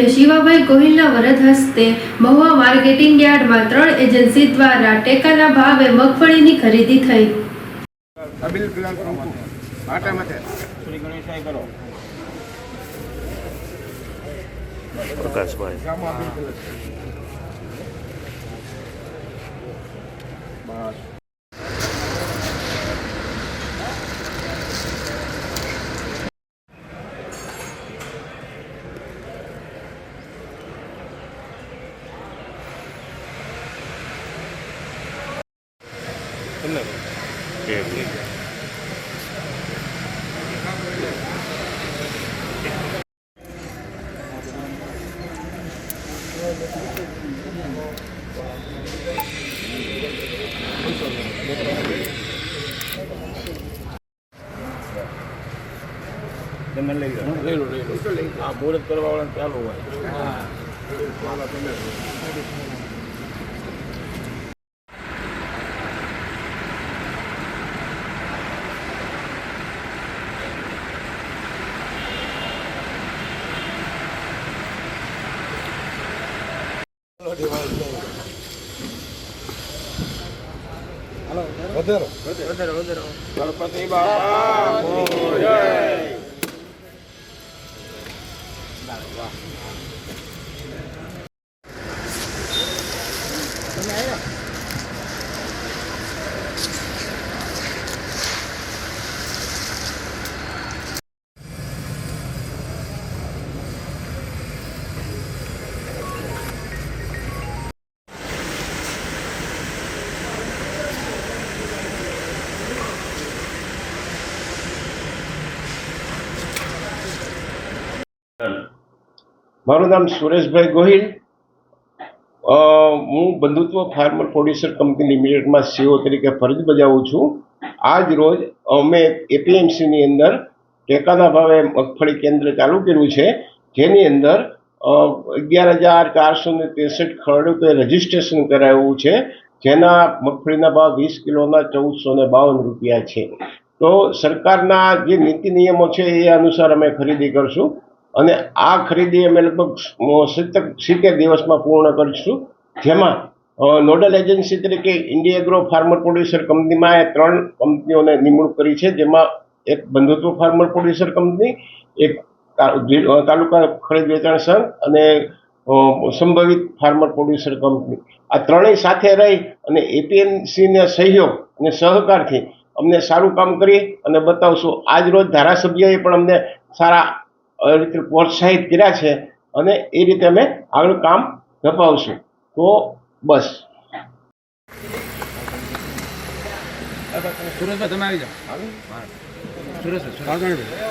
ધારાસભ્ય શિવાભાઈ ગોહિલના વરદ હસ્તે મહુવા માર્કેટિંગ યાર્ડમાં ત્રણ એજન્સી દ્વારા ટેકાના ભાવે મગફળીની ખરીદી થઈ. પ્રકાશભાઈ. મિનિટ તમે લઈ લો. લઈ લો લઈ લો આ મુહૂર્ત કરવા વાળા ચાલુ હોય વધારો. ગણપતિ બાપા મારું નામ સુરેશભાઈ ગોહિલ. હું બંધુત્વ ફાર્મર પ્રોડ્યુસર કંપની લિમિટેડમાં સીઓ તરીકે ફરજ બજાવું છું. આજ રોજ અમે એપીએમસીની અંદર ટેકાના ભાવે મગફળી કેન્દ્ર ચાલુ કર્યું છે, જેની અંદર અગિયાર હજાર ચારસો ને ત્રેસઠ ખેડૂતોએ રજીસ્ટ્રેશન કરાવ્યું છે, જેના મગફળીના ભાવ વીસ કિલોના ચૌદસો ને બાવન રૂપિયા છે. તો સરકારના જે નીતિ નિયમો છે એ અનુસાર અમે ખરીદી કરશું. અને આ ખરીદી અમે લગભગ સિત્તેર સિત્તેર દિવસમાં પૂર્ણ કરીશું. જેમાં નોડલ એજન્સી તરીકે ઇન્ડિયા એગ્રો ફાર્મર પ્રોડ્યુસર કંપનીમાં એ ત્રણ કંપનીઓને નિમણૂક કરી છે. જેમાં એક બંધુત્વ ફાર્મર પ્રોડ્યુસર કંપની, એક તાલુકા ખરીદ વેચાણ સંઘ અને સંભવિત ફાર્મર પ્રોડ્યુસર કંપની. આ ત્રણેય સાથે રહી અને એપીએમસીના સહયોગ અને સહકારથી અમને સારું કામ કરી અને બતાવશું. આજ રોજ ધારાસભ્યએ પણ અમને સારા રીતે પ્રોત્સાહિત કર્યા છે અને એ રીતે અમે આગળ કામ ધપાવશું. તો બસ. સુરેશભાઈ તમે આવી જાઓ. સુરેશભાઈ સુરેશભાઈ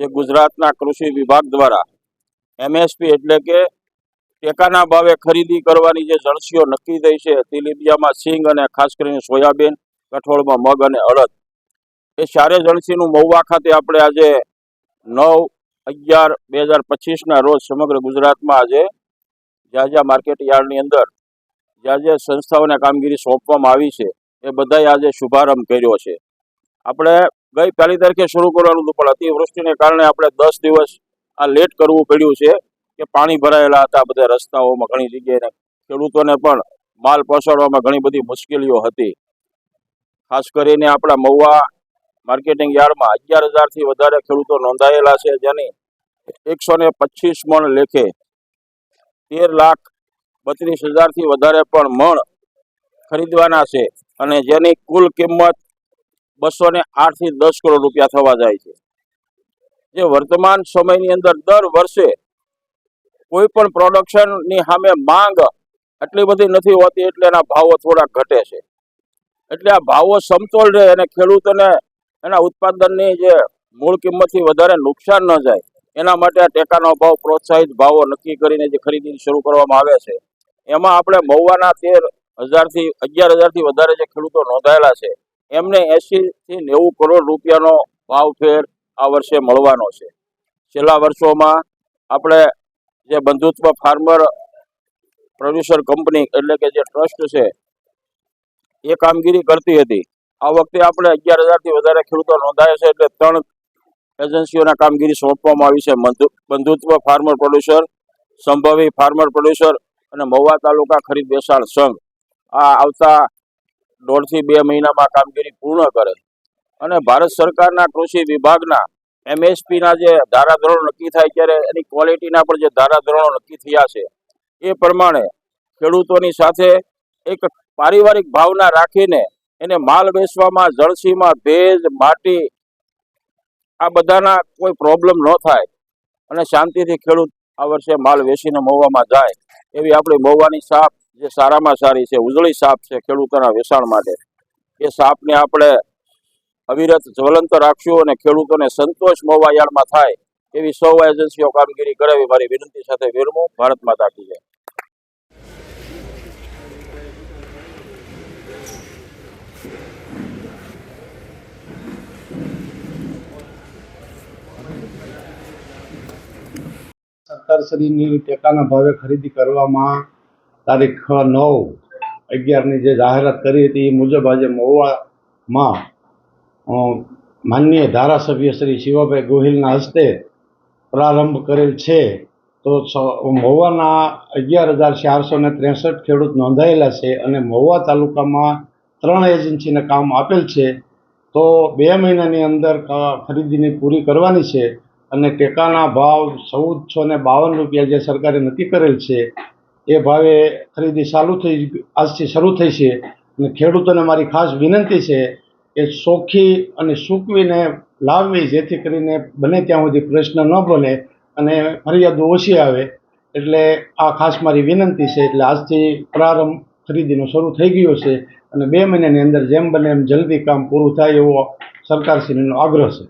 જે ગુજરાતના કૃષિ વિભાગ દ્વારા એમએસપી એટલે કે ટેકાના ભાવે ખરીદી કરવાની જે જળસીઓ નક્કી થઈ છે તેલીબિયામાં સિંગ અને ખાસ કરીને સોયાબીન કઠોળમાં મગ અને અડદ. એ શારે જણસીનું મહુવા ખાતે આપણે આજે નવ અગિયાર બે હજાર પચીસના રોજ સમગ્ર ગુજરાતમાં આજે જ્યાં જ્યાં માર્કેટ યાર્ડની અંદર જ્યાં જે સંસ્થાઓને કામગીરી સોંપવામાં આવી છે. એ બધાએ આજે શુભારંભ કર્યો છે. આપણે ગઈ પહેલી તારીખે શરૂ કરવાનું હતું, પણ અતિવૃષ્ટિને કારણે આપણે દસ દિવસ આ લેટ કરવું પડ્યું છે કે પાણી ભરાયેલા હતા બધા રસ્તાઓમાં, ઘણી જગ્યાએ ખેડૂતોને પણ માલ પહોંચાડવામાં ઘણી બધી મુશ્કેલીઓ હતી. ખાસ કરીને આપણા મહુવા માર્કેટિંગ યાર્ડમાં અગિયાર હજારથી વધારે ખેડૂતો નોંધાયેલા છે, જેની એકસો ને પચીસ મણ લેખે તેર લાખ બત્રીસ હજારથી વધારે પણ મણ ખરીદવાના છે અને જેની કુલ કિંમત બસો ને આઠથી દસ કરોડ રૂપિયા થવા જાય છે. જે વર્તમાન સમયની અંદર દર વર્ષે કોઈ પણ પ્રોડક્શનની સામે માંગ એટલી બધી નથી હોતી એટલે એના ભાવો થોડા ઘટે છે. એટલે આ ભાવો સમતોલ રહે અને ખેડૂતોને એના ઉત્પાદનની જે મૂળ કિંમતથી વધારે નુકસાન ન જાય, એના માટે આ ટેકાનો ભાવ પ્રોત્સાહિત ભાવો નક્કી કરીને જે ખરીદી શરૂ કરવામાં આવે છે. એમાં આપણે મહુવાના તેર હજારથી અગિયાર હજારથી વધારે જે ખેડૂતો નોંધાયેલા છે, એમને એંશીથી નેવું કરોડ રૂપિયાનો ભાવ ફેર આ વર્ષે મળવાનો છે. છેલ્લા વર્ષોમાં આપણે જે બંધુત્વ ફાર્મર પ્રોડ્યુસર કંપની એટલે કે જે ટ્રસ્ટ છે એ કામગીરી કરતી હતી. આ વખતે આપણે અગિયાર હજારથી વધારે ખેડૂતો નોંધાયા છે એટલે ત્રણ એજન્સીઓના કામગીરી સોંપવામાં આવી છે. Bandhutva farmer producer, Sambhavi farmer producer અને મહુવા તાલુકા ખરીદ બેસાડ સંઘ. આ આવતા દોઢથી બે મહિનામાં કામગીરી પૂર્ણ કરે. અને ભારત સરકારના કૃષિ વિભાગના એમએસપીના જે ધારાધોરણો નક્કી થાય ત્યારે એની ક્વોલિટીના પણ જે ધારાધોરણો નક્કી થયા છે, એ પ્રમાણે ખેડૂતોની સાથે એક પારિવારિક ભાવના રાખીને એને માલ વેચવામાં, જળસીમાં, ભેજ, માટી, આ બધાના કોઈ પ્રોબ્લેમ ન થાય અને શાંતિથી ખેડૂત આ વર્ષે માલ વેચીને મહુવામાં જાય એવી આપણી મહુવાની સાપ જે સારામાં સારી છે, ઉજળી સાપ છે ખેડૂતોના વેચાણ માટે. એ સાપને આપણે અવિરત જ્વલંત રાખશું અને ખેડૂતોને સંતોષ મહુવા થાય એવી સૌ એજન્સીઓ કામગીરી કરે એવી મારી વિનંતી સાથે વિરમું. ભારત માતા કી જય. સરકારશ્રીની ટેકાના ભાવે ખરીદી કરવામાં તારીખ નવ અગિયારની જે જાહેરાત કરી હતી એ મુજબ આજે મહુવામાં માનનીય ધારાસભ્ય શ્રી શિવાભાઈ ગોહિલના હસ્તે પ્રારંભ કરેલ છે. તો મહુવાના અગિયાર હજાર ચારસો ને ત્રેસઠ ખેડૂત નોંધાયેલા છે અને મહુવા તાલુકામાં ત્રણ એજન્સીને કામ આપેલ છે. તો બે મહિનાની અંદર ખરીદીની પૂરી કરવાની છે. અને ટેકાના ભાવ ચૌદસો ને બાવન રૂપિયા જે સરકારે નક્કી કરેલ છે, એ ભાવે ખરીદી ચાલુ થઈ આજથી શરૂ થઈ છે. અને ખેડૂતોને મારી ખાસ વિનંતી છે કે ચોખ્ખી અને સૂકવીને લાવવી, જેથી કરીને બને ત્યાં સુધી પ્રશ્ન ન બને અને ફરિયાદો ઓછી આવે. એટલે આ ખાસ મારી વિનંતી છે, એટલે આજથી પ્રારંભ ખરીદીનો શરૂ થઈ ગયો છે અને બે મહિનાની અંદર જેમ બને એમ જલ્દી કામ પૂરું થાય એવો સરકારશ્રીનો આગ્રહ છે.